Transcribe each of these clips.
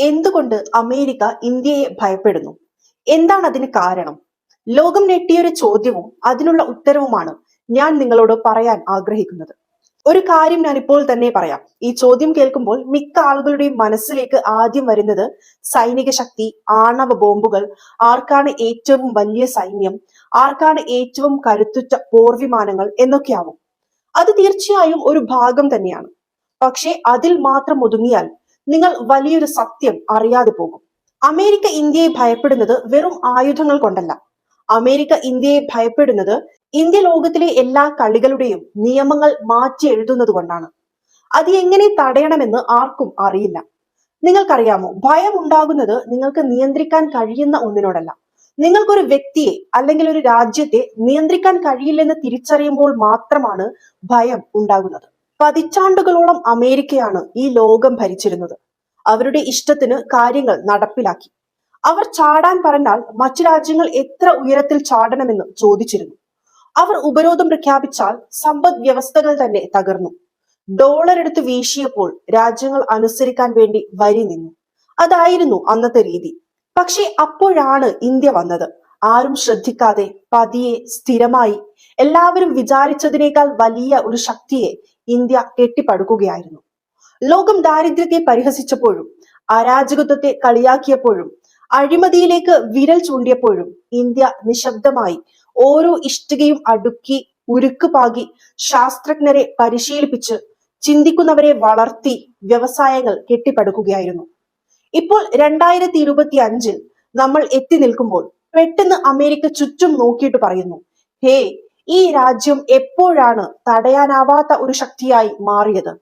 എന്തുകൊണ്ട് അമേരിക്ക ഇന്ത്യയെ ഭയപ്പെടുന്നു? എന്താണ് അതിന് കാരണം? ലോകം നെട്ടിയൊരു ചോദ്യവും അതിനുള്ള ഉത്തരവുമാണ് ഞാൻ നിങ്ങളോട് പറയാൻ ആഗ്രഹിക്കുന്നത്. ഒരു കാര്യം ഞാൻ ഇപ്പോൾ തന്നെ പറയാം. ഈ ചോദ്യം കേൾക്കുമ്പോൾ മിക്ക ആളുകളുടെയും മനസ്സിലേക്ക് ആദ്യം വരുന്നത് സൈനിക ശക്തി ആണവ ബോംബുകൾ ആർക്കാണ് ഏറ്റവും വലിയ സൈന്യം ആർക്കാണ് ഏറ്റവും കരുത്തുറ്റ പോർവിമാനങ്ങൾ എന്നൊക്കെയാവും. അത് തീർച്ചയായും ഒരു ഭാഗം തന്നെയാണ്. പക്ഷേ അതിൽ മാത്രം ഒതുങ്ങിയാൽ നിങ്ങൾ വലിയൊരു സത്യം അറിയാതെ പോകും. അമേരിക്ക ഇന്ത്യയെ ഭയപ്പെടുന്നത് വെറും ആയുധങ്ങൾ കൊണ്ടല്ല. അമേരിക്ക ഇന്ത്യയെ ഭയപ്പെടുന്നത് ഇന്ത്യ ലോകത്തിലെ എല്ലാ കളികളുടെയും നിയമങ്ങൾ മാറ്റി എഴുതുന്നത് കൊണ്ടാണ്. അത് എങ്ങനെ തടയണമെന്ന് ആർക്കും അറിയില്ല. നിങ്ങൾക്കറിയാമോ ഭയം ഉണ്ടാകുന്നത് നിങ്ങൾക്ക് നിയന്ത്രിക്കാൻ കഴിയുന്ന ഒന്നിനോടല്ല. നിങ്ങൾക്കൊരു വ്യക്തിയെ അല്ലെങ്കിൽ ഒരു രാജ്യത്തെ നിയന്ത്രിക്കാൻ കഴിയില്ലെന്ന് തിരിച്ചറിയുമ്പോൾ മാത്രമാണ് ഭയം ഉണ്ടാകുന്നത്. പതിറ്റാണ്ടുകളോളം അമേരിക്കയാണ് ഈ ലോകം ഭരിച്ചിരുന്നത്. അവരുടെ ഇഷ്ടത്തിന് കാര്യങ്ങൾ നടപ്പിലാക്കി. അവർ ചാടാൻ പറഞ്ഞാൽ മറ്റു രാജ്യങ്ങൾ എത്ര ഉയരത്തിൽ ചാടണമെന്ന് ചോദിച്ചിരുന്നു. അവർ ഉപരോധം പ്രഖ്യാപിച്ചാൽ സമ്പദ് വ്യവസ്ഥകൾ തന്നെ തകർന്നു. ഡോളർ എടുത്ത് വീശിയപ്പോൾ രാജ്യങ്ങൾ അനുസരിക്കാൻ വേണ്ടി വരി നിന്നു. അതായിരുന്നു അന്നത്തെ രീതി. പക്ഷെ അപ്പോഴാണ് ഇന്ത്യ വന്നത്. ആരും ശ്രദ്ധിക്കാതെ പതിയെ സ്ഥിരമായി. എല്ലാവരും വിചാരിച്ചതിനേക്കാൾ വലിയ ഒരു ശക്തിയെ ഇന്ത്യ കെട്ടിപ്പടുക്കുകയായിരുന്നു. ലോകം ദാരിദ്ര്യത്തെ പരിഹസിച്ചപ്പോഴും അരാജകത്വത്തെ കളിയാക്കിയപ്പോഴും അഴിമതിയിലേക്ക് വിരൽ ചൂണ്ടിയപ്പോഴും ഇന്ത്യ നിശബ്ദമായി ഓരോ ഇഷ്ടികയും അടുക്കി ഉരുക്ക് പാകി ശാസ്ത്രജ്ഞരെ പരിശീലിപ്പിച്ച് ചിന്തിക്കുന്നവരെ വളർത്തി വ്യവസായങ്ങൾ കെട്ടിപ്പടുക്കുകയായിരുന്നു. ഇപ്പോൾ രണ്ടായിരത്തി ഇരുപത്തി അഞ്ചിൽ നമ്മൾ എത്തി നിൽക്കുമ്പോൾ പെട്ടെന്ന് അമേരിക്ക ചുറ്റും നോക്കിയിട്ട് പറയുന്നു ഹേ ഈ രാജ്യം എപ്പോഴാണ് തടയാനാവാത്ത ഒരു ശക്തിയായി മാറിയത്?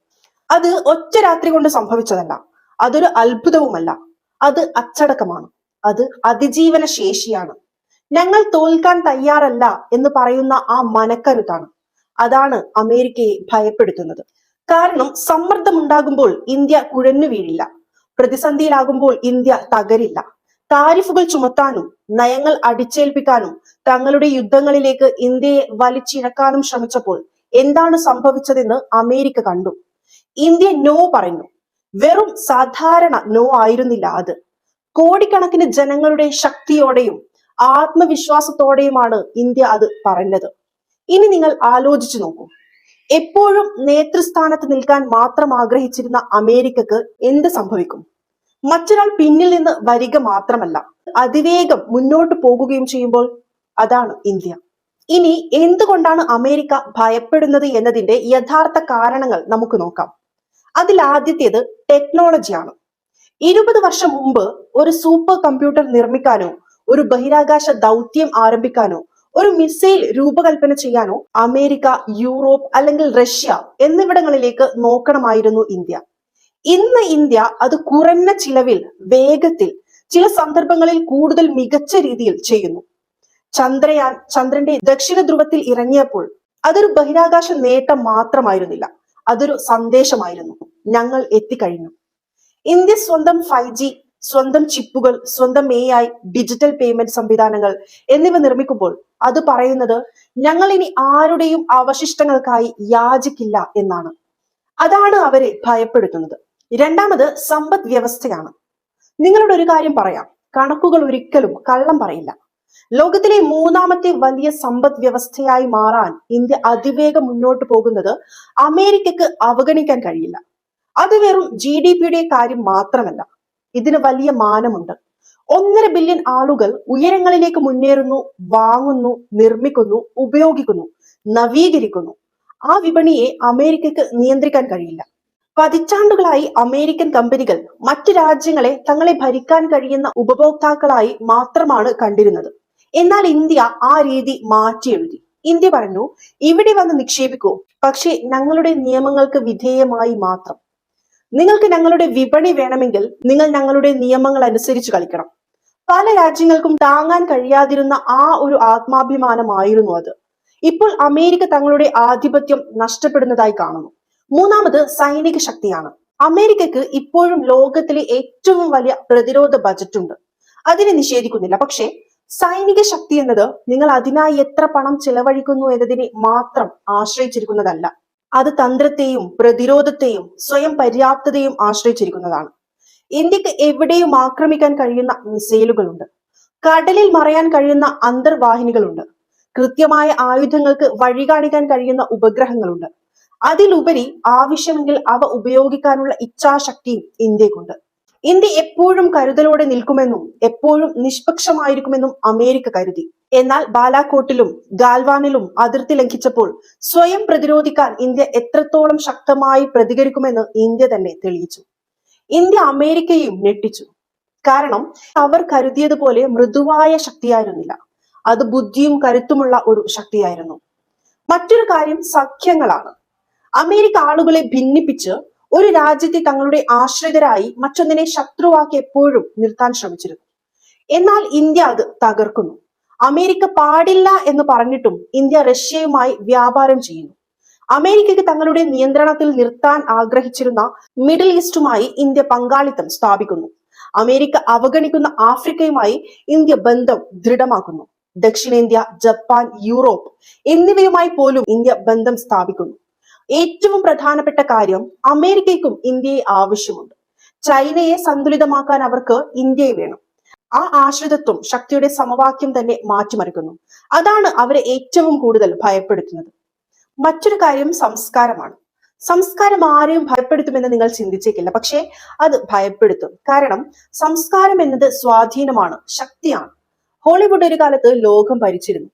അത് ഒറ്റ രാത്രി കൊണ്ട് സംഭവിച്ചതല്ല. അതൊരു അത്ഭുതവുമല്ല. അത് അച്ചടക്കമാണ്. അത് അതിജീവന ശേഷിയാണ്. ഞങ്ങൾ തോൽക്കാൻ തയ്യാറല്ല എന്ന് പറയുന്ന ആ മനക്കരുതാണ് അതാണ് അമേരിക്കയെ ഭയപ്പെടുത്തുന്നത്. കാരണം സമ്മർദ്ദമുണ്ടാകുമ്പോൾ ഇന്ത്യ കുഴഞ്ഞു വീഴില്ല. പ്രതിസന്ധിയിലാകുമ്പോൾ ഇന്ത്യ തകരില്ല. താരിഫുകൾ ചുമത്താനും നയങ്ങൾ അടിച്ചേൽപ്പിക്കാനും തങ്ങളുടെ യുദ്ധങ്ങളിലേക്ക് ഇന്ത്യയെ വലിച്ചിഴക്കാനും ശ്രമിച്ചപ്പോൾ എന്താണ് സംഭവിച്ചതെന്ന് അമേരിക്ക കണ്ടു. ഇന്ത്യ നോ പറഞ്ഞു വെറും സാധാരണ നോ ആയിരുന്നില്ല അത്. കോടിക്കണക്കിന് ജനങ്ങളുടെ ശക്തിയോടെയും ആത്മവിശ്വാസത്തോടെയുമാണ് ഇന്ത്യ അത് പറഞ്ഞത്. ഇനി നിങ്ങൾ ആലോചിച്ചു നോക്കൂ. എപ്പോഴും നേതൃസ്ഥാനത്ത് നിൽക്കാൻ മാത്രം ആഗ്രഹിച്ചിരുന്ന അമേരിക്കക്ക് എന്ത് സംഭവിക്കും? മറ്റൊരാൾ പിന്നിൽ നിന്ന് വരിക മാത്രമല്ല അതിവേഗം മുന്നോട്ട് പോകുകയും ചെയ്യുമ്പോൾ അതാണ് ഇന്ത്യ. ഇനി എന്തുകൊണ്ടാണ് അമേരിക്ക ഭയപ്പെടുന്നത് എന്നതിന്റെ യഥാർത്ഥ കാരണങ്ങൾ നമുക്ക് നോക്കാം. അതിൽ ആദ്യത്തേത് ടെക്നോളജിയാണ് ഇരുപത് വർഷം മുമ്പ് ഒരു സൂപ്പർ കമ്പ്യൂട്ടർ നിർമ്മിക്കാനോ ഒരു ബഹിരാകാശ ദൗത്യം ആരംഭിക്കാനോ ഒരു മിസൈൽ രൂപകൽപ്പന ചെയ്യാനോ അമേരിക്ക യൂറോപ്പ് അല്ലെങ്കിൽ റഷ്യ എന്നിവിടങ്ങളിലേക്ക് നോക്കണമായിരുന്നു ഇന്ത്യ. ഇന്ന് ഇന്ത്യ അത് കുറഞ്ഞ ചിലവിൽ വേഗത്തിൽ ചില സന്ദർഭങ്ങളിൽ കൂടുതൽ മികച്ച രീതിയിൽ ചെയ്യുന്നു. ചന്ദ്രയാൻ ചന്ദ്രന്റെ ദക്ഷിണ ധ്രുവത്തിൽ ഇറങ്ങിയപ്പോൾ അതൊരു ബഹിരാകാശ നേട്ടം മാത്രമായിരുന്നില്ല. അതൊരു സന്ദേശമായിരുന്നു. ഞങ്ങൾ എത്തിക്കഴിഞ്ഞു. ഇന്ത്യ സ്വന്തം ഫൈവ് ജി സ്വന്തം ചിപ്പുകൾ സ്വന്തം എ ഐ ഡിജിറ്റൽ പേയ്മെന്റ് സംവിധാനങ്ങൾ എന്നിവ നിർമ്മിക്കുമ്പോൾ അത് പറയുന്നത് ഞങ്ങൾ ഇനി ആരുടെയും അവശിഷ്ടങ്ങൾക്കായി യാചിക്കില്ല എന്നാണ്. അതാണ് അവരെ ഭയപ്പെടുത്തുന്നത്. രണ്ടാമത് സമ്പദ് വ്യവസ്ഥയാണ്. നിങ്ങളോട് ഒരു കാര്യം പറയാം. കണക്കുകൾ ഒരിക്കലും കള്ളം പറയില്ല. ലോകത്തിലെ മൂന്നാമത്തെ വലിയ സമ്പദ് വ്യവസ്ഥയായി മാറാൻ ഇന്ത്യ അതിവേഗം മുന്നോട്ട് പോകുന്നത് അമേരിക്കക്ക് അവഗണിക്കാൻ കഴിയില്ല. അത് വെറും ജി ഡി പിയുടെ കാര്യം മാത്രമല്ല. ഇതിന് വലിയ മാനമുണ്ട്. ഒന്നര ബില്യൺ ആളുകൾ ഉയരങ്ങളിലേക്ക് മുന്നേറുന്നു വാങ്ങുന്നു നിർമ്മിക്കുന്നു ഉപയോഗിക്കുന്നു നവീകരിക്കുന്നു. ആ വിപണിയെ അമേരിക്കക്ക് നിയന്ത്രിക്കാൻ കഴിയില്ല. പതിറ്റാണ്ടുകളായി അമേരിക്കൻ കമ്പനികൾ മറ്റു രാജ്യങ്ങളെ തങ്ങളെ ഭരിക്കാൻ കഴിയുന്ന ഉപഭോക്താക്കളായി മാത്രമാണ് കണ്ടിരുന്നത്. എന്നാൽ ഇന്ത്യ ആ രീതി മാറ്റിയെഴുതി. ഇന്ത്യ പറഞ്ഞു ഇവിടെ വന്ന് നിക്ഷേപിക്കൂ. പക്ഷേ ഞങ്ങളുടെ നിയമങ്ങൾക്ക് വിധേയമായി മാത്രം. നിങ്ങൾക്ക് ഞങ്ങളുടെ വിപണി വേണമെങ്കിൽ നിങ്ങൾ ഞങ്ങളുടെ നിയമങ്ങൾ അനുസരിച്ച് കളിക്കണം. പല രാജ്യങ്ങൾക്കും താങ്ങാൻ കഴിയാതിരുന്ന ആ ഒരു ആത്മാഭിമാനമായിരുന്നു അത്. ഇപ്പോൾ അമേരിക്ക തങ്ങളുടെ ആധിപത്യം നഷ്ടപ്പെടുന്നതായി കാണുന്നു. മൂന്നാമത് സൈനിക ശക്തിയാണ്. അമേരിക്കക്ക് ഇപ്പോഴും ലോകത്തിലെ ഏറ്റവും വലിയ പ്രതിരോധ ബജറ്റ് ഉണ്ട്. അതിനെ നിഷേധിക്കുന്നില്ല. പക്ഷേ സൈനിക ശക്തി എന്നത് നിങ്ങൾ അതിനായി എത്ര പണം ചെലവഴിക്കുന്നു എന്നതിനെ മാത്രം ആശ്രയിച്ചിരിക്കുന്നതല്ല. അത് തന്ത്രത്തെയും പ്രതിരോധത്തെയും സ്വയം പര്യാപ്തതയും ആശ്രയിച്ചിരിക്കുന്നതാണ്. ഇന്ത്യയ്ക്ക് എവിടെയും ആക്രമിക്കാൻ കഴിയുന്ന മിസൈലുകളുണ്ട്. കടലിൽ മറയാൻ കഴിയുന്ന അന്തർവാഹിനികളുണ്ട്. കൃത്യമായ ആയുധങ്ങൾക്ക് വഴി കാണിക്കാൻ കഴിയുന്ന ഉപഗ്രഹങ്ങളുണ്ട്. അതിലുപരി ആവശ്യമെങ്കിൽ അവ ഉപയോഗിക്കാനുള്ള ഇച്ഛാശക്തിയും ഇന്ത്യക്കുണ്ട്. ഇന്ത്യ എപ്പോഴും കരുതലോടെ നിൽക്കുമെന്നും എപ്പോഴും നിഷ്പക്ഷമായിരിക്കുമെന്നും അമേരിക്ക കരുതി. എന്നാൽ ബാലാക്കോട്ടിലും ഗാൽവാനിലും അതിർത്തി ലംഘിച്ചപ്പോൾ സ്വയം പ്രതിരോധിക്കാൻ ഇന്ത്യ എത്രത്തോളം ശക്തമായി പ്രതികരിക്കുമെന്ന് ഇന്ത്യ തന്നെ തെളിയിച്ചു. ഇന്ത്യ അമേരിക്കയെയും ഞെട്ടിച്ചു. കാരണം അവർ കരുതിയതുപോലെ മൃദുവായ ശക്തിയായിരുന്നില്ല. അത് ബുദ്ധിയും കരുത്തുമുള്ള ഒരു ശക്തിയായിരുന്നു. മറ്റൊരു കാര്യം സഖ്യങ്ങളാണ്. അമേരിക്ക ആളുകളെ ഭിന്നിപ്പിച്ച് ഒരു രാജ്യത്തെ തങ്ങളുടെ ആശ്രിതരായി മറ്റൊന്നിനെ ശത്രുവാക്കി എപ്പോഴും നിർത്താൻ ശ്രമിച്ചിരുന്നു. എന്നാൽ ഇന്ത്യ അത് തകർക്കുന്നു. അമേരിക്ക പാടില്ല എന്ന് പറഞ്ഞിട്ടും ഇന്ത്യ റഷ്യയുമായി വ്യാപാരം ചെയ്യുന്നു. അമേരിക്കയ്ക്ക് തങ്ങളുടെ നിയന്ത്രണത്തിൽ നിർത്താൻ ആഗ്രഹിച്ചിരുന്ന മിഡിൽ ഈസ്റ്റുമായി ഇന്ത്യ പങ്കാളിത്തം സ്ഥാപിക്കുന്നു. അമേരിക്ക അവഗണിക്കുന്ന ആഫ്രിക്കയുമായി ഇന്ത്യ ബന്ധം ദൃഢമാക്കുന്നു. ദക്ഷിണേന്ത്യ ജപ്പാൻ യൂറോപ്പ് എന്നിവയുമായി പോലും ഇന്ത്യ ബന്ധം സ്ഥാപിക്കുന്നു. ഏറ്റവും പ്രധാനപ്പെട്ട കാര്യം അമേരിക്കയ്ക്കും ഇന്ത്യയെ ആവശ്യമുണ്ട്. ചൈനയെ സന്തുലിതമാക്കാൻ അവർക്ക് ഇന്ത്യയെ വേണം. ആ ആശ്രിതത്വം ശക്തിയുടെ സമവാക്യം തന്നെ മാറ്റിമറിക്കുന്നു. അതാണ് അവരെ ഏറ്റവും കൂടുതൽ ഭയപ്പെടുത്തുന്നത്. മറ്റൊരു കാര്യം സംസ്കാരമാണ്. സംസ്കാരം ആരെയും ഭയപ്പെടുത്തുമെന്ന് നിങ്ങൾ ചിന്തിച്ചേക്കില്ല. പക്ഷേ അത് ഭയപ്പെടുത്തും. കാരണം സംസ്കാരം എന്നത് സ്വാധീനമാണ് ശക്തിയാണ്. ഹോളിവുഡ് ഒരു കാലത്ത് ലോകം ഭരിച്ചിരുന്നു.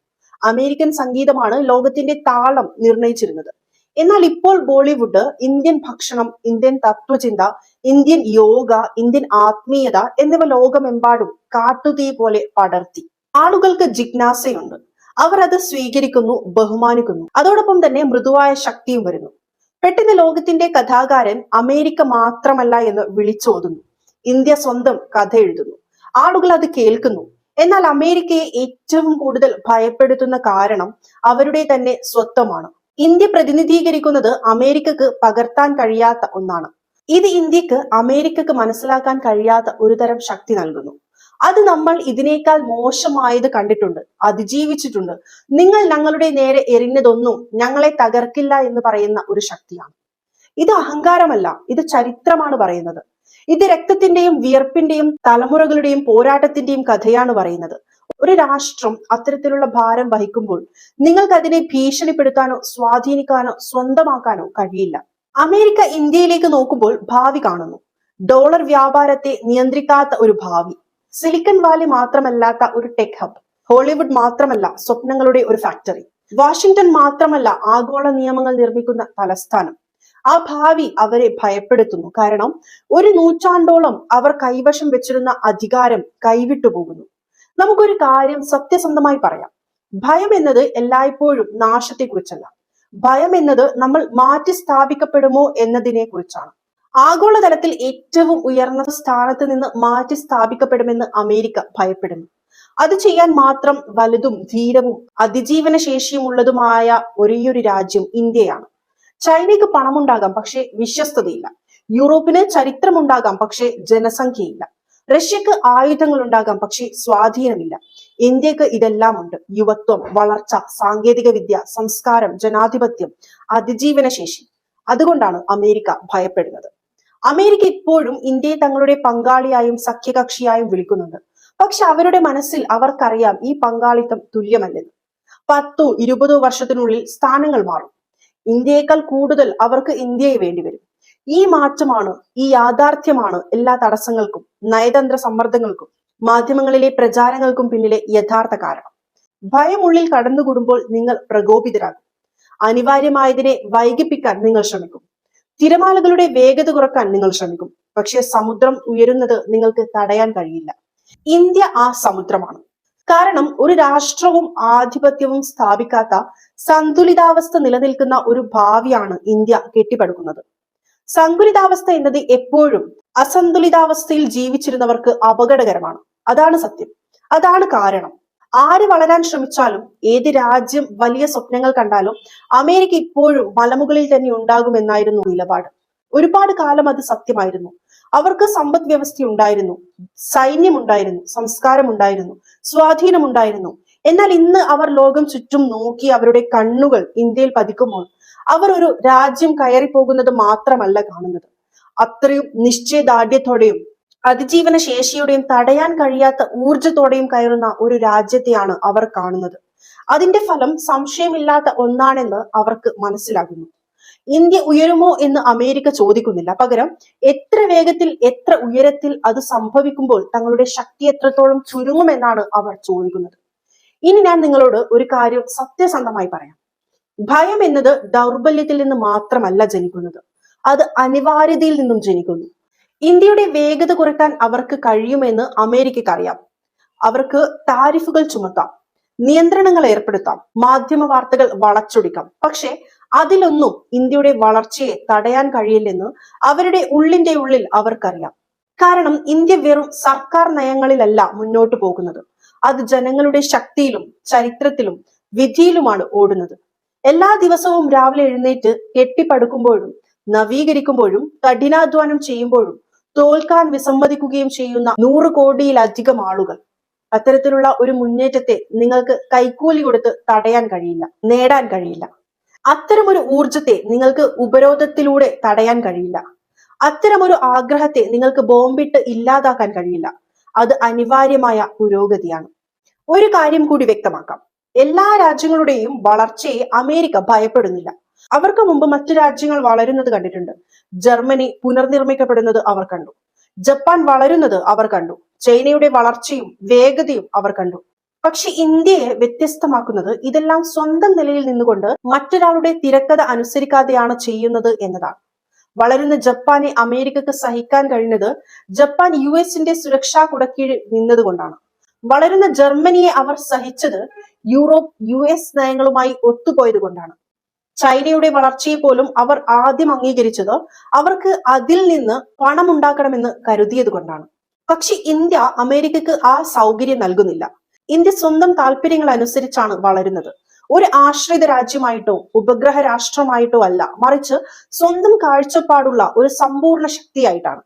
അമേരിക്കൻ സംഗീതമാണ് ലോകത്തിന്റെ താളം നിർണയിച്ചിരുന്നത് എന്നാൽ ഇപ്പോൾ ബോളിവുഡ് ഇന്ത്യൻ ഭക്ഷണം ഇന്ത്യൻ തത്വചിന്ത ഇന്ത്യൻ യോഗ ഇന്ത്യൻ ആത്മീയത എന്നിവ ലോകമെമ്പാടും കാട്ടുതീ പോലെ പടർത്തി. ആളുകൾക്ക് ജിജ്ഞാസയുണ്ട്. അവർ അത് സ്വീകരിക്കുന്നു ബഹുമാനിക്കുന്നു. അതോടൊപ്പം തന്നെ മൃദുവായ ശക്തിയും വരുന്നു. പെട്ടെന്ന് ലോകത്തിന്റെ കഥാകാരൻ അമേരിക്ക മാത്രമല്ല എന്ന് വിളിച്ചോതുന്നു. ഇന്ത്യ സ്വന്തം കഥ എഴുതുന്നു. ആളുകൾ അത് കേൾക്കുന്നു. എന്നാൽ അമേരിക്കയെ ഏറ്റവും കൂടുതൽ ഭയപ്പെടുത്തുന്ന കാരണം അവരുടെ തന്നെ സ്വത്വമാണ്. ഇന്ത്യ പ്രതിനിധീകരിക്കുന്നത് അമേരിക്കക്ക് പകർത്താൻ കഴിയാത്ത ഒന്നാണ്. ഇത് ഇന്ത്യയ്ക്ക് അമേരിക്കക്ക് മനസ്സിലാക്കാൻ കഴിയാത്ത ഒരു തരം ശക്തി നൽകുന്നു. അത് നമ്മൾ ഇതിനേക്കാൾ മോശമായത് കണ്ടിട്ടുണ്ട് അതിജീവിച്ചിട്ടുണ്ട്. നിങ്ങൾ ഞങ്ങളുടെ നേരെ എറിഞ്ഞതൊന്നും ഞങ്ങളെ തകർക്കില്ല എന്ന് പറയുന്ന ഒരു ശക്തിയാണ്. ഇത് അഹങ്കാരമല്ല ഇത് ചരിത്രമാണ് പറയുന്നത്. ഇത് രക്തത്തിന്റെയും വിയർപ്പിന്റെയും തലമുറകളുടെയും പോരാട്ടത്തിന്റെയും കഥയാണ് പറയുന്നത്. ഒരു രാഷ്ട്രം അത്തരത്തിലുള്ള ഭാരം വഹിക്കുമ്പോൾ നിങ്ങൾക്ക് അതിനെ ഭീഷണിപ്പെടുത്താനോ സ്വാധീനിക്കാനോ സ്വന്തമാക്കാനോ കഴിയില്ല. അമേരിക്ക ഇന്ത്യയിലേക്ക് നോക്കുമ്പോൾ ഭാവി കാണുന്നു. ഡോളർ വ്യാപാരത്തെ നിയന്ത്രിക്കാത്ത ഒരു ഭാവി. സിലിക്കൺ വാലി മാത്രമല്ലാത്ത ഒരു ടെക് ഹബ്. ഹോളിവുഡ് മാത്രമല്ല സ്വപ്നങ്ങളുടെ ഒരു ഫാക്ടറി. വാഷിംഗ്ടൺ മാത്രമല്ല ആഗോള നിയമങ്ങൾ നിർമ്മിക്കുന്ന തലസ്ഥാനം. ആ ഭാവി അവരെ ഭയപ്പെടുത്തുന്നു. കാരണം ഒരു നൂറ്റാണ്ടോളം അവർ കൈവശം വെച്ചിരുന്ന അധികാരം കൈവിട്ടു പോകുന്നു നമുക്കൊരു കാര്യം സത്യസന്ധമായി പറയാം. ഭയം എന്നത് എല്ലായ്പ്പോഴും നാശത്തെ കുറിച്ചല്ല ഭയം എന്നത് നമ്മൾ മാറ്റി സ്ഥാപിക്കപ്പെടുമോ എന്നതിനെ കുറിച്ചാണ് ആഗോളതലത്തിൽ ഏറ്റവും ഉയർന്ന സ്ഥാനത്ത് നിന്ന് മാറ്റി സ്ഥാപിക്കപ്പെടുമെന്ന് അമേരിക്ക ഭയപ്പെടുന്നു. അത് ചെയ്യാൻ മാത്രം വലുതും ധീരവും അതിജീവന ശേഷിയുമുള്ളതുമായ ഒരേയൊരു രാജ്യം ഇന്ത്യയാണ്. ചൈനയ്ക്ക് പണമുണ്ടാകാം പക്ഷേ വിശ്വസ്തതയില്ല. യൂറോപ്പിന് ചരിത്രമുണ്ടാകാം പക്ഷേ ജനസംഖ്യയില്ല. റഷ്യക്ക് ആയുധങ്ങൾ ഉണ്ടാകാം പക്ഷേ സ്വാധീനമില്ല. ഇന്ത്യയ്ക്ക് ഇതെല്ലാം ഉണ്ട് യുവത്വം വളർച്ച സാങ്കേതിക വിദ്യ സംസ്കാരം ജനാധിപത്യം അതിജീവന ശേഷി. അതുകൊണ്ടാണ് അമേരിക്ക ഭയപ്പെടുന്നത്. അമേരിക്ക ഇപ്പോഴും ഇന്ത്യയെ തങ്ങളുടെ പങ്കാളിയായും സഖ്യകക്ഷിയായും വിളിക്കുന്നുണ്ട്. പക്ഷെ അവരുടെ മനസ്സിൽ അവർക്കറിയാം ഈ പങ്കാളിത്തം തുല്യമല്ലെന്ന്. പത്തോ ഇരുപതോ വർഷത്തിനുള്ളിൽ സ്ഥാനങ്ങൾ മാറും. ഇന്ത്യയേക്കാൾ കൂടുതൽ അവർക്ക് ഇന്ത്യയെ വേണ്ടിവരും. ഈ മാറ്റമാണ് ഈ യാഥാർത്ഥ്യമാണ് എല്ലാ തടസ്സങ്ങൾക്കും നയതന്ത്ര സമ്മർദ്ദങ്ങൾക്കും മാധ്യമങ്ങളിലെ പ്രചാരങ്ങൾക്കും പിന്നിലെ യഥാർത്ഥ കാരണം. ഭയമുള്ളിൽ കടന്നുകൂടുമ്പോൾ നിങ്ങൾ പ്രകോപിതരാകും. അനിവാര്യമായതിനെ വൈകിപ്പിക്കാൻ നിങ്ങൾ ശ്രമിക്കും. തിരമാലകളുടെ വേഗത കുറയ്ക്കാൻ നിങ്ങൾ ശ്രമിക്കും. പക്ഷെ സമുദ്രം ഉയരുന്നത് നിങ്ങൾക്ക് തടയാൻ കഴിയില്ല. ഇന്ത്യ ആ സമുദ്രമാണ്. കാരണം ഒരു രാഷ്ട്രവും ആധിപത്യവും സ്ഥാപിക്കാത്ത സന്തുലിതാവസ്ഥ നിലനിൽക്കുന്ന ഒരു ഭാവിയാണ് ഇന്ത്യ കെട്ടിപ്പടുക്കുന്നത്. സന്തുലിതാവസ്ഥ എന്നത് എപ്പോഴും അസന്തുലിതാവസ്ഥയിൽ ജീവിച്ചിരുന്നവർക്ക് അപകടകരമാണ്. അതാണ് സത്യം. അതാണ് കാരണം. ആര് വളരാൻ ശ്രമിച്ചാലും ഏത് രാജ്യം വലിയ സ്വപ്നങ്ങൾ കണ്ടാലും അമേരിക്ക ഇപ്പോഴും മലമുകളിൽ തന്നെ ഉണ്ടാകുമെന്നായിരുന്നു നിലപാട്. ഒരുപാട് കാലം അത് സത്യമായിരുന്നു. അവർക്ക് സമ്പദ് വ്യവസ്ഥ ഉണ്ടായിരുന്നു സൈന്യമുണ്ടായിരുന്നു. സംസ്കാരമുണ്ടായിരുന്നു. സ്വാധീനമുണ്ടായിരുന്നു. എന്നാൽ ഇന്ന് അവർ ലോകം ചുറ്റും നോക്കി അവരുടെ കണ്ണുകൾ ഇന്ത്യയിൽ പതിക്കുമ്പോൾ അവർ ഒരു രാജ്യം കയറി പോകുന്നത് മാത്രമല്ല കാണുന്നത്. അത്രയും നിശ്ചയദാർഢ്യത്തോടെയും അതിജീവന ശേഷിയുടെയും തടയാൻ കഴിയാത്ത ഊർജത്തോടെയും കയറുന്ന ഒരു രാജ്യത്തെയാണ് അവർ കാണുന്നത്. അതിന്റെ ഫലം സംശയമില്ലാത്ത ഒന്നാണെന്ന് അവർക്ക് മനസ്സിലാകുന്നു. ഇന്ത്യ ഉയരുമോ എന്ന് അമേരിക്ക ചോദിക്കുന്നില്ല. പകരം എത്ര വേഗത്തിൽ എത്ര ഉയരത്തിൽ അത് സംഭവിക്കുമ്പോൾ തങ്ങളുടെ ശക്തി എത്രത്തോളം ചുരുങ്ങുമെന്നാണ് അവർ ചോദിക്കുന്നത്. ഇനി ഞാൻ നിങ്ങളോട് ഒരു കാര്യം സത്യസന്ധമായി പറയാം. ഭയം എന്നത് ദൗർബല്യത്തിൽ നിന്ന് മാത്രമല്ല ജനിക്കുന്നത്. അത് അനിവാര്യതയിൽ നിന്നും ജനിക്കുന്നു. ഇന്ത്യയുടെ വേഗത കുറയ്ക്കാൻ അവർക്ക് കഴിയുമെന്ന് അമേരിക്കക്ക് അറിയാം അവർക്ക് താരിഫുകൾ ചുമത്താം. നിയന്ത്രണങ്ങൾ ഏർപ്പെടുത്താം. മാധ്യമ വാർത്തകൾ വളച്ചൊടിക്കാം. പക്ഷെ അതിലൊന്നും ഇന്ത്യയുടെ വളർച്ചയെ തടയാൻ കഴിയില്ലെന്ന് അവരുടെ ഉള്ളിന്റെ ഉള്ളിൽ അവർക്കറിയാം. കാരണം ഇന്ത്യ വെറും സർക്കാർ നയങ്ങളിലല്ല മുന്നോട്ട് പോകുന്നത്. അത് ജനങ്ങളുടെ ശക്തിയിലും ചരിത്രത്തിലും വിധിയിലുമാണ് ഓടുന്നത്. എല്ലാ ദിവസവും രാവിലെ എഴുന്നേറ്റ് കെട്ടിപ്പടുക്കുമ്പോഴും നവീകരിക്കുമ്പോഴും കഠിനാധ്വാനം ചെയ്യുമ്പോഴും തോൽക്കാൻ വിസമ്മതിക്കുകയും ചെയ്യുന്ന നൂറ് കോടിയിലധികം ആളുകൾ. അത്തരത്തിലുള്ള ഒരു മുന്നേറ്റത്തെ നിങ്ങൾക്ക് കൈക്കൂലി കൊടുത്ത് തടയാൻ കഴിയില്ല നേടാൻ കഴിയില്ല. അത്തരമൊരു ഊർജത്തെ നിങ്ങൾക്ക് ഉപരോധത്തിലൂടെ തടയാൻ കഴിയില്ല. അത്തരമൊരു ആഗ്രഹത്തെ നിങ്ങൾക്ക് ബോംബിട്ട് ഇല്ലാതാക്കാൻ കഴിയില്ല. അത് അനിവാര്യമായ പുരോഗതിയാണ്. ഒരു കാര്യം കൂടി വ്യക്തമാക്കാം. എല്ലാ രാജ്യങ്ങളുടെയും വളർച്ചയെ അമേരിക്ക ഭയപ്പെടുന്നില്ല. അവർക്ക് മുമ്പ് മറ്റു രാജ്യങ്ങൾ വളരുന്നത് കണ്ടിട്ടുണ്ട്. ജർമ്മനി പുനർനിർമ്മിക്കപ്പെടുന്നത് അവർ കണ്ടു. ജപ്പാൻ വളരുന്നത് അവർ കണ്ടു. ചൈനയുടെ വളർച്ചയും വേഗതയും അവർ കണ്ടു. പക്ഷെ ഇന്ത്യയെ വ്യത്യസ്തമാക്കുന്നത് ഇതെല്ലാം സ്വന്തം നിലയിൽ നിന്നുകൊണ്ട് മറ്റൊരാളുടെ തിരക്കഥ അനുസരിക്കാതെയാണ് ചെയ്യുന്നത് എന്നതാണ്. വളരുന്ന ജപ്പാനെ അമേരിക്കക്ക് സഹിക്കാൻ കഴിഞ്ഞത് ജപ്പാൻ യു എസിന്റെ സുരക്ഷാ കുടക്കീഴിൽ നിന്നതുകൊണ്ടാണ്. വളരുന്ന ജർമ്മനിയെ അവർ സഹിച്ചത് യൂറോപ്പ് യു എസ് നയങ്ങളുമായി ഒത്തുപോയത് കൊണ്ടാണ്. ചൈനയുടെ വളർച്ചയെ പോലും അവർ ആദ്യം അംഗീകരിച്ചത് അവർക്ക് അതിൽ നിന്ന് പണം ഉണ്ടാക്കണമെന്ന് കരുതിയത് കൊണ്ടാണ്. പക്ഷെ ഇന്ത്യ അമേരിക്കക്ക് ആ സൗകര്യം നൽകുന്നില്ല. ഇന്ത്യ സ്വന്തം താല്പര്യങ്ങൾ അനുസരിച്ചാണ് വളരുന്നത്. ഒരു ആശ്രിത രാജ്യമായിട്ടോ ഉപഗ്രഹ രാഷ്ട്രമായിട്ടോ അല്ല. മറിച്ച് സ്വന്തം കാഴ്ചപ്പാടുള്ള ഒരു സമ്പൂർണ ശക്തിയായിട്ടാണ്.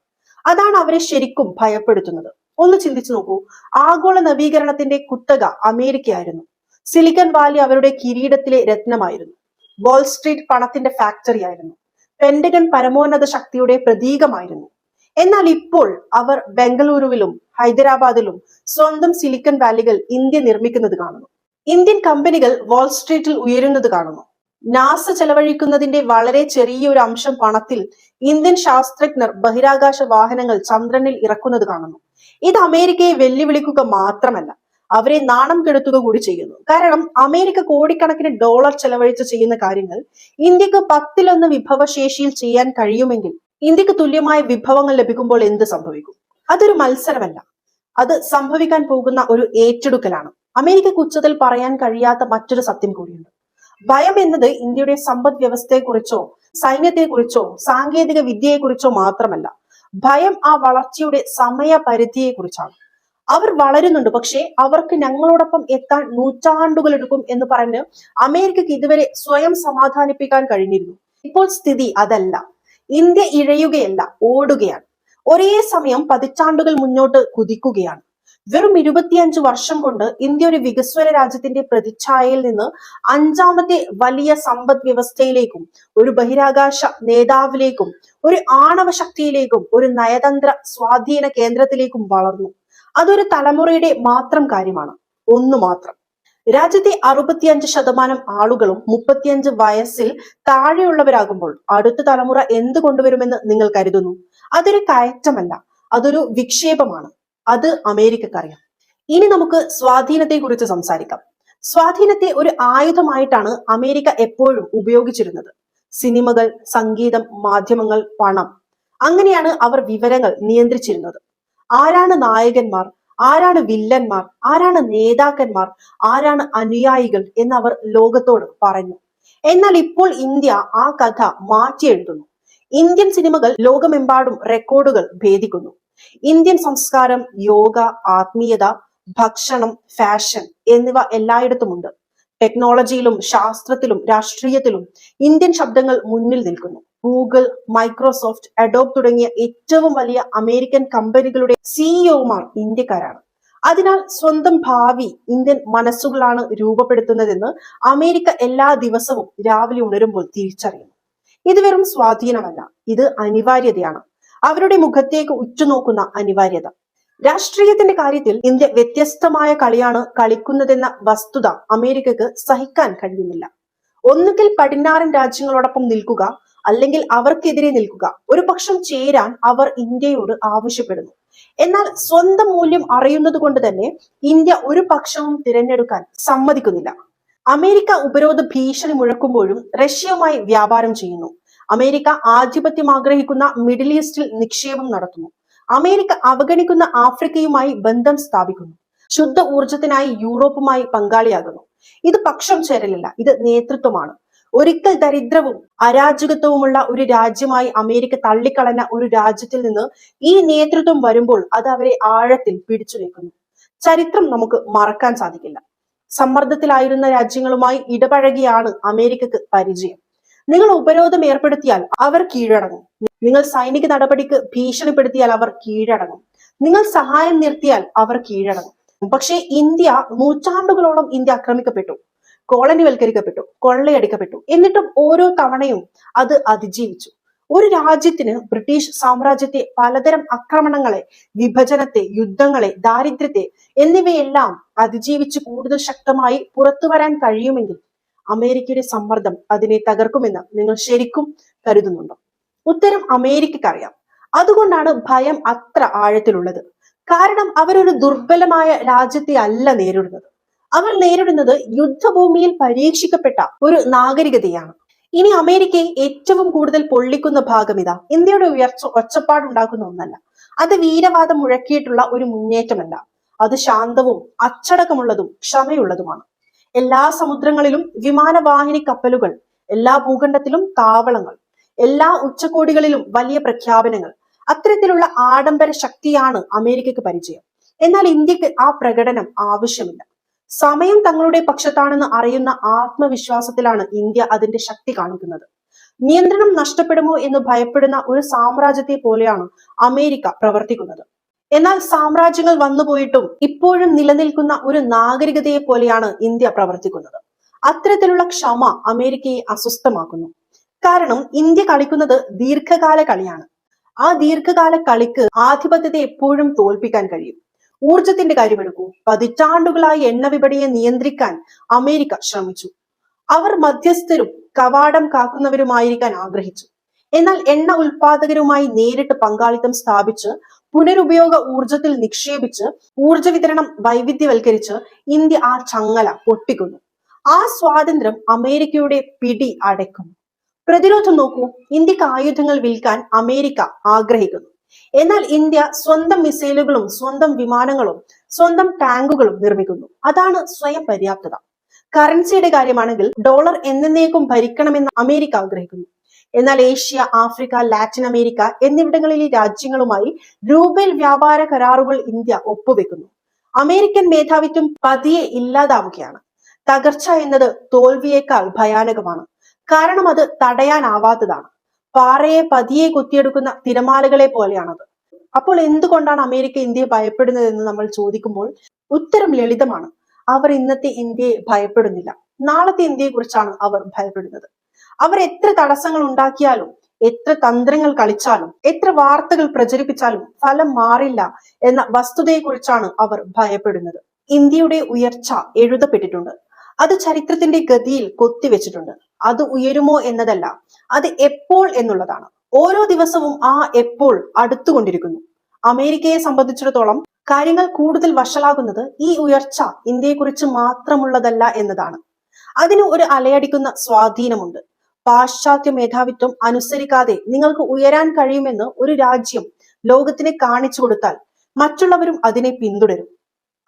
അതാണ് അവരെ ശരിക്കും ഭയപ്പെടുത്തുന്നത്. ഒന്ന് ചിന്തിച്ചു നോക്കൂ. ആഗോള നവീകരണത്തിന്റെ കുത്തക അമേരിക്കയായിരുന്നു. സിലിക്കൺ വാലി അവരുടെ കിരീടത്തിലെ രത്നമായിരുന്നു. വാൾ സ്ട്രീറ്റ് പണത്തിന്റെ ഫാക്ടറി ആയിരുന്നു. പെന്റഗൺ പരമോന്നത ശക്തിയുടെ പ്രതീകമായിരുന്നു. എന്നാൽ ഇപ്പോൾ അവർ ബംഗളൂരുവിലും ഹൈദരാബാദിലും സ്വന്തം സിലിക്കൺ വാലികൾ ഇന്ത്യ നിർമ്മിക്കുന്നത് കാണുന്നു. ഇന്ത്യൻ കമ്പനികൾ വാൾസ്ട്രീറ്റിൽ ഉയരുന്നത് കാണുന്നു. നാസ ചെലവഴിക്കുന്നതിന്റെ വളരെ ചെറിയൊരു അംശം പണത്തിൽ ഇന്ത്യൻ ശാസ്ത്രജ്ഞർ ബഹിരാകാശ വാഹനങ്ങൾ ചന്ദ്രനിൽ ഇറക്കുന്നത് കാണുന്നു. ഇത് അമേരിക്കയെ വെല്ലുവിളിക്കുക മാത്രമല്ല അവരെ നാണം കെടുത്തുക കൂടി ചെയ്യുന്നു. കാരണം അമേരിക്ക കോടിക്കണക്കിന് ഡോളർ ചെലവഴിച്ച് ചെയ്യുന്ന കാര്യങ്ങൾ ഇന്ത്യയ്ക്ക് പത്തിലൊന്ന് വിഭവശേഷിയിൽ ചെയ്യാൻ കഴിയുമെങ്കിൽ ഇന്ത്യയ്ക്ക് തുല്യമായ വിഭവങ്ങൾ ലഭിക്കുമ്പോൾ എന്ത് സംഭവിക്കും? അതൊരു മത്സരമല്ല. അത് സംഭവിക്കാൻ പോകുന്ന ഒരു ഏറ്റെടുക്കലാണ്. അമേരിക്കക്ക് ഉച്ചത്തിൽ പറയാൻ കഴിയാത്ത മറ്റൊരു സത്യം കൂടിയുണ്ട്. ഭയം എന്നത് ഇന്ത്യയുടെ സമ്പദ് വ്യവസ്ഥയെക്കുറിച്ചോ സൈന്യത്തെക്കുറിച്ചോ സാങ്കേതിക വിദ്യയെക്കുറിച്ചോ മാത്രമല്ല. ഭയം ആ വളർച്ചയുടെ സമയപരിധിയെ കുറിച്ചാണ് അവർ വളരുന്നുണ്ട് പക്ഷേ അവർക്ക് ഞങ്ങളോടൊപ്പം എത്താൻ നൂറ്റാണ്ടുകൾ എടുക്കും എന്ന് പറഞ്ഞ് അമേരിക്കക്ക് ഇതുവരെ സ്വയം സമാധാനിപ്പിക്കാൻ കഴിഞ്ഞിരുന്നു. ഇപ്പോൾ സ്ഥിതി അതല്ല. ഇന്ത്യ ഇഴയുകയല്ല ഓടുകയാണ്. ഒരേ സമയം പതിറ്റാണ്ടുകൾ മുന്നോട്ട് കുതിക്കുകയാണ്. വെറും ഇരുപത്തിയഞ്ച് വർഷം കൊണ്ട് ഇന്ത്യ ഒരു വികസ്വര രാജ്യത്തിന്റെ പ്രതിച്ഛായയിൽ നിന്ന് അഞ്ചാമത്തെ വലിയ സമ്പദ് വ്യവസ്ഥയിലേക്കും ഒരു ബഹിരാകാശ നേതാവിലേക്കും ഒരു ആണവ ശക്തിയിലേക്കും ഒരു നയതന്ത്ര സ്വാധീന കേന്ദ്രത്തിലേക്കും വളർന്നു. അതൊരു തലമുറയുടെ മാത്രം കാര്യമാണ് ഒന്നു മാത്രം. രാജ്യത്തെ അറുപത്തിയഞ്ച് ശതമാനം ആളുകളും മുപ്പത്തിയഞ്ച് വയസ്സിൽ താഴെയുള്ളവരാകുമ്പോൾ അടുത്ത തലമുറ എന്ത് കൊണ്ടുവരുമെന്ന് നിങ്ങൾ കരുതുന്നു? അതൊരു കയറ്റമല്ല അതൊരു വിക്ഷേപമാണ്. അത് അമേരിക്കക്കറിയാം ഇനി നമുക്ക് സ്വാധീനത്തെ കുറിച്ച് സംസാരിക്കാം. സ്വാധീനത്തെ ഒരു ആയുധമായിട്ടാണ് അമേരിക്ക എപ്പോഴും ഉപയോഗിച്ചിരുന്നത്. സിനിമകൾ സംഗീതം മാധ്യമങ്ങൾ പണം. അങ്ങനെയാണ് അവർ വിവരങ്ങൾ നിയന്ത്രിച്ചിരുന്നത്. ആരാണ് നായകന്മാർ? ആരാണ് വില്ലന്മാർ? ആരാണ് നേതാക്കന്മാർ? ആരാണ് അനുയായികൾ എന്നവർ ലോകത്തോട് പറഞ്ഞു. എന്നാൽ ഇപ്പോൾ ഇന്ത്യ ആ കഥ മാറ്റി എഴുതുന്നു ഇന്ത്യൻ സിനിമകൾ ലോകമെമ്പാടും റെക്കോർഡുകൾ ഭേദിക്കുന്നു. ഇന്ത്യൻ സംസ്കാരം യോഗ ആത്മീയത ഭക്ഷണം ഫാഷൻ എന്നിവ എല്ലായിടത്തുമുണ്ട്. ടെക്നോളജിയിലും ശാസ്ത്രത്തിലും രാഷ്ട്രീയത്തിലും ഇന്ത്യൻ ശബ്ദങ്ങൾ മുന്നിൽ നിൽക്കുന്നു. ഗൂഗിൾ മൈക്രോസോഫ്റ്റ് അഡോബ് തുടങ്ങിയ ഏറ്റവും വലിയ അമേരിക്കൻ കമ്പനികളുടെ സിഇഒമാർ ഇന്ത്യക്കാരാണ്. അതിനാൽ സ്വന്തം ഭാവി ഇന്ത്യൻ മനസ്സുകളാണ് രൂപപ്പെടുത്തുന്നതെന്ന് അമേരിക്ക എല്ലാ ദിവസവും രാവിലെ ഉണരുമ്പോൾ തിരിച്ചറിയുന്നു. ഇത് വെറും സ്വാധീനമല്ല ഇത് അനിവാര്യതയാണ്. അവരുടെ മുഖത്തേക്ക് ഉറ്റുനോക്കുന്ന അനിവാര്യത. രാഷ്ട്രീയത്തിന്റെ കാര്യത്തിൽ ഇന്ത്യ വ്യത്യസ്തമായ കളിയാണ് കളിക്കുന്നതെന്ന വസ്തുത അമേരിക്കക്ക് സഹിക്കാൻ കഴിയുന്നില്ല. ഒന്നുകിൽ പടിഞ്ഞാറൻ രാജ്യങ്ങളോടൊപ്പം നിൽക്കുക അല്ലെങ്കിൽ അവർക്കെതിരെ നിൽക്കുക. ഒരു പക്ഷം ചേരാൻ അവർ ഇന്ത്യയോട് ആവശ്യപ്പെടുന്നു. എന്നാൽ സ്വന്തം മൂല്യം അറിയുന്നത് കൊണ്ട് തന്നെ ഇന്ത്യ ഒരു പക്ഷവും തിരഞ്ഞെടുക്കാൻ സമ്മതിക്കുന്നില്ല. അമേരിക്ക ഉപരോധ ഭീഷണി മുഴക്കുമ്പോഴും റഷ്യയുമായി വ്യാപാരം ചെയ്യുന്നു. അമേരിക്ക ആധിപത്യം ആഗ്രഹിക്കുന്ന മിഡിൽ ഈസ്റ്റിൽ നിക്ഷേപം നടത്തുന്നു. അമേരിക്ക അവഗണിക്കുന്ന ആഫ്രിക്കയുമായി ബന്ധം സ്ഥാപിക്കുന്നു. ശുദ്ധ ഊർജത്തിനായി യൂറോപ്പുമായി പങ്കാളിയാകുന്നു. ഇത് പക്ഷം ചേരലില്ല ഇത് നേതൃത്വമാണ്. ഒരിക്കൽ ദരിദ്രവും അരാജകത്വവുമുള്ള ഒരു രാജ്യമായി അമേരിക്ക തള്ളിക്കളഞ്ഞ ഒരു രാജ്യത്തിൽ നിന്ന് ഈ നേതൃത്വം വരുമ്പോൾ അത് അവരെ ആഴത്തിൽ പിടിച്ചു നിൽക്കുന്നു ചരിത്രം നമുക്ക് മറക്കാൻ സാധിക്കില്ല. സമ്മർദ്ദത്തിലായിരുന്ന രാജ്യങ്ങളുമായി ഇടപഴകിയാണ് അമേരിക്കക്ക് പരിചയം. നിങ്ങൾ ഉപരോധം ഏർപ്പെടുത്തിയാൽ അവർ കീഴടങ്ങും. നിങ്ങൾ സൈനിക നടപടിക്ക് ഭീഷണിപ്പെടുത്തിയാൽ അവർ കീഴടങ്ങും. നിങ്ങൾ സഹായം നിർത്തിയാൽ അവർ കീഴടങ്ങും. പക്ഷേ ഇന്ത്യ നൂറ്റാണ്ടുകളോളം ഇന്ത്യ ആക്രമിക്കപ്പെട്ടു കോളനിവൽക്കരിക്കപ്പെട്ടു കൊള്ളയടിക്കപ്പെട്ടു. എന്നിട്ടും ഓരോ തവണയും അത് അതിജീവിച്ചു. ഒരു രാജ്യത്തിന് ബ്രിട്ടീഷ് സാമ്രാജ്യത്തെ പലതരം ആക്രമണങ്ങളെ വിഭജനത്തെ യുദ്ധങ്ങളെ ദാരിദ്ര്യത്തെ എന്നിവയെല്ലാം അതിജീവിച്ച് കൂടുതൽ ശക്തമായി പുറത്തു വരാൻ കഴിയുമെങ്കിൽ അമേരിക്കയുടെ സമ്മർദ്ദം അതിനെ തകർക്കുമെന്ന് നിങ്ങൾ ശരിക്കും കരുതുന്നുണ്ടോ? ഉത്തരം അമേരിക്കക്കറിയാം അതുകൊണ്ടാണ് ഭയം അത്ര ആഴത്തിലുള്ളത്. കാരണം അവരൊരു ദുർബലമായ രാജ്യത്തെ അല്ല നേരിടുന്നത്. അവർ നേരിടുന്നത് യുദ്ധഭൂമിയിൽ പരീക്ഷിക്കപ്പെട്ട ഒരു നാഗരികതയാണ്. ഇനി അമേരിക്കയെ ഏറ്റവും കൂടുതൽ പൊള്ളിക്കുന്ന ഭാഗം ഇതാ. ഇന്ത്യയുടെ ഉയർച്ച ഒച്ചപ്പാടുണ്ടാക്കുന്ന ഒന്നല്ല. അത് വീരവാദം മുഴക്കിയിട്ടുള്ള ഒരു മുന്നേറ്റമല്ല. അത് ശാന്തവും അച്ചടക്കമുള്ളതും ക്ഷമയുള്ളതുമാണ്. എല്ലാ സമുദ്രങ്ങളിലും വിമാനവാഹിനി കപ്പലുകൾ എല്ലാ ഭൂഖണ്ഡത്തിലും താവളങ്ങൾ എല്ലാ ഉച്ചകോടികളിലും വലിയ പ്രഖ്യാപനങ്ങൾ. അത്തരത്തിലുള്ള ആഡംബര ശക്തിയാണ് അമേരിക്കക്ക് പരിചയം. എന്നാൽ ഇന്ത്യയ്ക്ക് ആ പ്രകടനം ആവശ്യമില്ല. സമയം തങ്ങളുടെ പക്ഷത്താണെന്ന് അറിയുന്ന ആത്മവിശ്വാസത്തിലാണ് ഇന്ത്യ അതിന്റെ ശക്തി കാണിക്കുന്നത്. നിയന്ത്രണം നഷ്ടപ്പെടുമോ എന്ന് ഭയപ്പെടുന്ന ഒരു സാമ്രാജ്യത്തെ പോലെയാണ് അമേരിക്ക പ്രവർത്തിക്കുന്നത്. എന്നാൽ സാമ്രാജ്യങ്ങൾ വന്നുപോയിട്ടും ഇപ്പോഴും നിലനിൽക്കുന്ന ഒരു നാഗരികതയെ പോലെയാണ് ഇന്ത്യ പ്രവർത്തിക്കുന്നത്. അത്തരത്തിലുള്ള ക്ഷമ അമേരിക്കയെ അസ്വസ്ഥമാക്കുന്നു. കാരണം ഇന്ത്യ കളിക്കുന്നത് ദീർഘകാല കളിയാണ്. ആ ദീർഘകാല കളിക്ക് ആധിപത്യത്തെ എപ്പോഴും തോൽപ്പിക്കാൻ കഴിയും. ഊർജത്തിന്റെ കാര്യമെടുക്കൂ. പതിറ്റാണ്ടുകളായി എണ്ണ വിപണിയെ നിയന്ത്രിക്കാൻ അമേരിക്ക ശ്രമിച്ചു. അവർ മധ്യസ്ഥരും കവാടം കാക്കുന്നവരുമായിരിക്കാൻ ആഗ്രഹിച്ചു. എന്നാൽ എണ്ണ ഉൽപാദകരുമായി നേരിട്ട് പങ്കാളിത്തം സ്ഥാപിച്ച് പുനരുപയോഗ ഊർജത്തിൽ നിക്ഷേപിച്ച് ഊർജ വിതരണം വൈവിധ്യവൽക്കരിച്ച് ഇന്ത്യ ആ ചങ്ങല പൊട്ടിക്കുന്നു. ആ സ്വാതന്ത്ര്യം അമേരിക്കയുടെ പിടി അടയ്ക്കുന്നു. പ്രതിരോധം നോക്കൂ ഇന്ത്യയ്ക്ക് ആയുധങ്ങൾ വിൽക്കാൻ അമേരിക്ക ആഗ്രഹിക്കുന്നു. എന്നാൽ ഇന്ത്യ സ്വന്തം മിസൈലുകളും സ്വന്തം വിമാനങ്ങളും സ്വന്തം ടാങ്കുകളും നിർമ്മിക്കുന്നു. അതാണ് സ്വയം പര്യാപ്തത. കറൻസിയുടെ കാര്യമാണെങ്കിൽ ഡോളർ എന്നേക്കും ഭരിക്കണമെന്ന് അമേരിക്ക ആഗ്രഹിക്കുന്നു. എന്നാൽ ഏഷ്യ ആഫ്രിക്ക ലാറ്റിൻ അമേരിക്ക എന്നിവിടങ്ങളിലെ രാജ്യങ്ങളുമായി രൂപയിൽ വ്യാപാര കരാറുകൾ ഇന്ത്യ ഒപ്പുവെക്കുന്നു. അമേരിക്കൻ മേധാവിത്വം പതിയെ ഇല്ലാതാവുകയാണ്. തകർച്ച എന്നത് തോൽവിയേക്കാൾ ഭയാനകമാണ്. കാരണം അത് തടയാനാവാത്തതാണ്. പാറയെ പതിയെ കുത്തിയെടുക്കുന്ന തിരമാലകളെ പോലെയാണത്. അപ്പോൾ എന്തുകൊണ്ടാണ് അമേരിക്ക ഇന്ത്യയെ ഭയപ്പെടുന്നതെന്ന് നമ്മൾ ചോദിക്കുമ്പോൾ ഉത്തരം ലളിതമാണ്. അവർ ഇന്നത്തെ ഇന്ത്യയെ ഭയപ്പെടുന്നില്ല. നാളത്തെ ഇന്ത്യയെ കുറിച്ചാണ് അവർ ഭയപ്പെടുന്നത്. അവർ എത്ര തടസ്സങ്ങൾ ഉണ്ടാക്കിയാലും എത്ര തന്ത്രങ്ങൾ കളിച്ചാലും എത്ര വാർത്തകൾ പ്രചരിപ്പിച്ചാലും ഫലം മാറില്ല എന്ന വസ്തുതയെക്കുറിച്ചാണ് അവർ ഭയപ്പെടുന്നത്. ഇന്ത്യയുടെ ഉയർച്ച എഴുതപ്പെട്ടിട്ടുണ്ട്. അത് ചരിത്രത്തിന്റെ ഗതിയിൽ കൊത്തിവെച്ചിട്ടുണ്ട്. അത് ഉയരുമോ എന്നതല്ല അത് എപ്പോൾ എന്നുള്ളതാണ്. ഓരോ ദിവസവും ആ എപ്പോൾ അടുത്തുകൊണ്ടിരിക്കുന്നു. അമേരിക്കയെ സംബന്ധിച്ചിടത്തോളം കാര്യങ്ങൾ കൂടുതൽ വഷളാകുന്നത് ഈ ഉയർച്ച ഇന്ത്യയെക്കുറിച്ച് മാത്രമുള്ളതല്ല എന്നതാണ്. അതിന് ഒരു അലയടിക്കുന്ന സ്വാധീനമുണ്ട്. പാശ്ചാത്യ മേധാവിത്വം അനുസരിക്കാതെ നിങ്ങൾക്ക് ഉയരാൻ കഴിയുമെന്ന് ഒരു രാജ്യം ലോകത്തിനെ കാണിച്ചു കൊടുത്താൽ മറ്റുള്ളവരും അതിനെ പിന്തുടരും.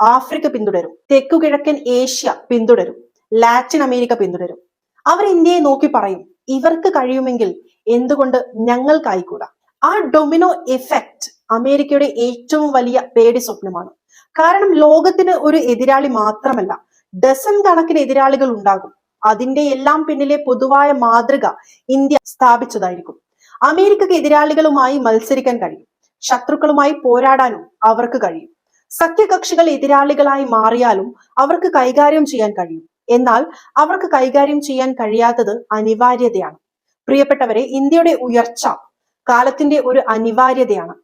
ആഫ്രിക്ക പിന്തുടരും. തെക്കു കിഴക്കൻ ഏഷ്യ പിന്തുടരും. ലാറ്റിൻ അമേരിക്ക പിന്തുടരും. അവർ ഇന്ത്യയെ നോക്കി പറയും ഇവർക്ക് കഴിയുമെങ്കിൽ എന്തുകൊണ്ട് ഞങ്ങൾക്കായിക്കൂടാ? ആ ഡൊമിനോ എഫക്റ്റ് അമേരിക്കയുടെ ഏറ്റവും വലിയ പേടി സ്വപ്നമാണ്. കാരണം ലോകത്തിന് ഒരു എതിരാളി മാത്രമല്ല ഡസൻ കണക്കിന് എതിരാളികൾ ഉണ്ടാകും. അതിന്റെ എല്ലാം പിന്നിലെ പൊതുവായ മാതൃക ഇന്ത്യ സ്ഥാപിച്ചതായിരിക്കും. അമേരിക്കക്ക് എതിരാളികളുമായി മത്സരിക്കാൻ കഴിയും. ശത്രുക്കളുമായി പോരാടാനും അവർക്ക് കഴിയും. സഖ്യകക്ഷികൾ എതിരാളികളായി മാറിയാലും അവർക്ക് കൈകാര്യം ചെയ്യാൻ കഴിയും. എന്നാൽ അവർക്ക് കൈകാര്യം ചെയ്യാൻ കഴിയാത്തത് അനിവാര്യതയാണ്. പ്രിയപ്പെട്ടവരെ ഇന്ത്യയുടെ ഉയർച്ച കാലത്തിന്റെ ഒരു അനിവാര്യതയാണ്.